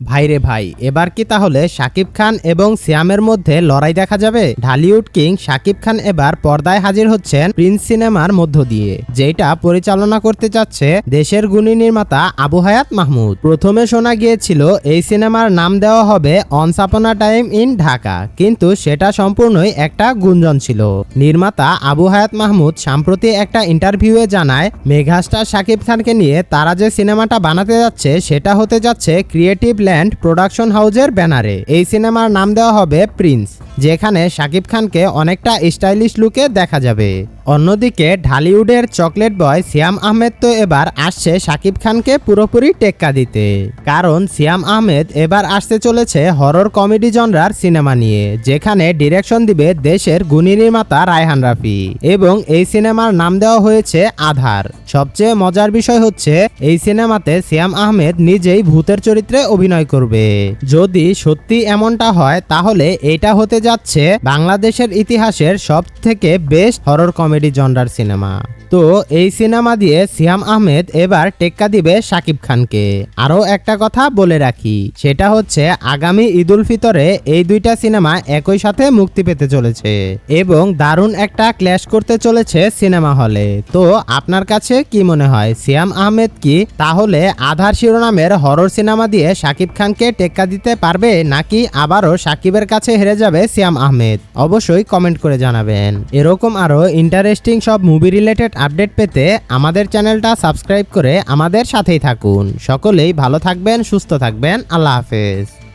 ভাইরে ভাই, এবার কি তাহলে শাকিব খান এবং সিয়ামের মধ্যে লড়াই দেখা যাবে? ঢালিউড কিং শাকিব খান এবার পর্দায় হাজির হচ্ছেন প্রিন্স সিনেমার মধ্য দিয়ে, যেটা পরিচালনা করতে যাচ্ছে দেশের গুণী নির্মাতা আবু হায়াত মাহমুদ। প্রথমে শোনা গিয়েছিল, এই সিনেমার নাম দেওয়া হবে অনসাপনা টাইম ইন ঢাকা কিন্তু সেটা সম্পূর্ণই একটা গুঞ্জন ছিল। নির্মাতা আবু হায়াত মাহমুদ সাম্প্রতি একটা ইন্টারভিউয়ে জানায় মেঘাস্টার শাকিব খানকে নিয়ে তারা যে সিনেমাটা বানাতে যাচ্ছে, সেটা হতে যাচ্ছে ক্রিয়েটিভ ল্যান্ড প্রোডাকশন হাউজের ব্যানারে। এই সিনেমার নাম দেওয়া হবে প্রিন্স। যেখানে শাকিব খানকে অনেকটা স্টাইলিশ লুকে দেখা যাবে। অন্যদিকে ঢালিউডের চকলেট বয় সিয়াম আহমেদ তো এবার আসছে শাকিব খানকে পুরোপুরি টেক্কা দিতে। কারণ সিয়াম আহমেদ এবার আসতে চলেছে হরর কমেডি জনরার সিনেমা নিয়ে, যেখানে ডিরেকশন দিবে দেশের গুণী নির্মাতা রায়হান রাফি এবং এই সিনেমার নাম দেওয়া হয়েছে আধার। সবচেয়ে মজার বিষয় হচ্ছে, এই সিনেমাতে সিয়াম আহমেদ নিজেই ভূতের চরিত্রে অভিনয় করবে। যদি সত্যি এমনটা হয়, তাহলে এটা হতে যাচ্ছে বাংলাদেশের ইতিহাসের সব থেকে বেস্ট হরর কমেডি জনরার সিনেমা তো এই সিনেমা দিয়ে সিয়াম আহমেদ এবার টেক্কা দিবে শাকিব খানকে। আরও একটা কথা বলে রাখি, সেটা হচ্ছে আগামী ঈদুল ফিতরে এই দুইটা সিনেমা একই সাথে মুক্তি পেতে চলেছে এবং দারুণ একটা ক্ল্যাশ করতে চলেছে সিনেমা হলে তো আপনার কাছে কি মনে হয়, সিয়াম আহমেদ কি তাহলে আধার শিরোনামের হরর সিনেমা দিয়ে শাকিব খানকে টেক্কা দিতে পারবে নাকি আবারও শাকিবের কাছে হেরে যাবে সিয়াম আহমেদ। অবশ্যই কমেন্ট করে জানাবেন। এরকম আরও ইন্টারেস্টিং সব মুভি রিলেটেড আপডেট পেতে আমাদের চ্যানেলটা সাবস্ক্রাইব করে আমাদের সাথেই থাকুন। সকলেই ভালো থাকবেন, সুস্থ থাকবেন। আল্লাহ হাফেজ।